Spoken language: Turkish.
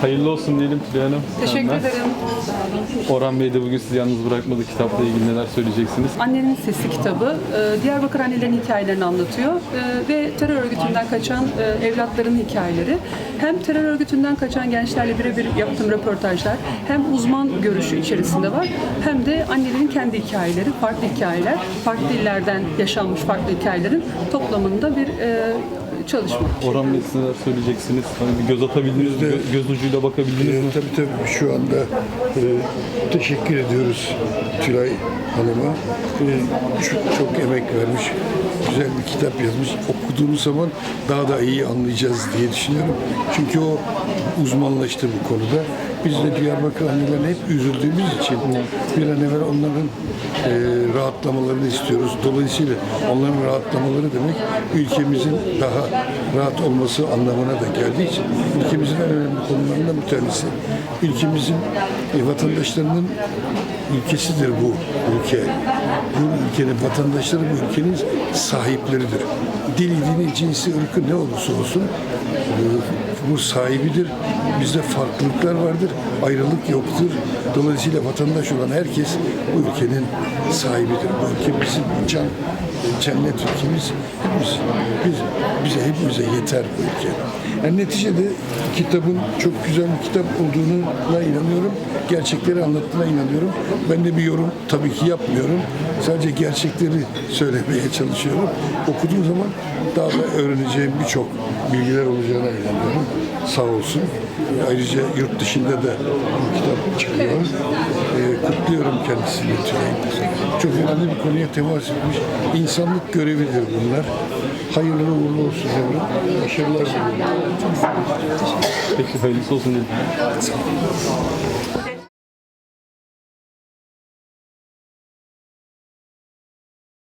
Hayırlı olsun diyelim Tülay Hanım. Teşekkür Senden. ederim. Orhan Bey de bugün sizi yalnız bırakmadı. Kitapla ilgili neler söyleyeceksiniz? Annenin Sesi kitabı e, Diyarbakır annelerin hikayelerini anlatıyor E, ve terör örgütünden kaçan e, evlatların hikayeleri. Hem terör örgütünden kaçan gençlerle birebir yaptığım röportajlar hem uzman görüşü içerisinde var hem de annelerin kendi hikayeleri, farklı hikayeler, farklı illerden yaşanmış farklı hikayelerin toplamında bir e, çalışma. Orhan Bey siz neler söyleyeceksiniz? Hani bir göz atabildiniz mi? Gö- Göz ucuyla bakabildiniz mi? Ee, tabii tabii şu anda e, teşekkür ediyoruz Tülay Hanım'a. E, çok, çok emek vermiş, güzel bir kitap yazmış. Okuduğumuz zaman daha da iyi anlayacağız diye düşünüyorum. Çünkü o uzmanlaştı bu konuda. Biz de Diyarbakır annelerine hep üzüldüğümüz için bir an evvel onların e, rahatlamalarını istiyoruz. Dolayısıyla onların rahatlamaları demek ülkemizin daha rahat olması anlamına da geldiği için ülkemizin en önemli konularından bir tanesi. Ülkemizin e, vatandaşlarının ülkesidir bu ülke. Bu ülkenin vatandaşları bu ülkenin sahipleridir. Dili, dini, cinsi, ırkı ne olursa olsun e, bu sahibidir. Bizde farklılıklar vardır, ayrılık yoktur. Dolayısıyla vatandaş olan herkes bu ülkenin sahibidir. Bu ülke bizim can, cennet ülkemiz. Hepimiz, biz, bize hepimize yeter bu ülke. Yani neticede kitabın çok güzel bir kitap olduğuna inanıyorum. Gerçekleri anlattığına inanıyorum. Ben de bir yorum tabii ki yapmıyorum. Sadece gerçekleri söylemeye çalışıyorum. Okuduğum zaman daha da öğreneceğim birçok bilgiler olacağına inanıyorum. Sağ olsun. Ayrıca yurt dışında da bu kitap çıkıyor. Ee, kutluyorum kendisini. Çok önemli bir konuya temas etmiş. İnsanlık görevidir bunlar. Hayırlı uğurlu olsun yavrum. Başarılar diliyorum. Peki hayırlısı olsun diyelim.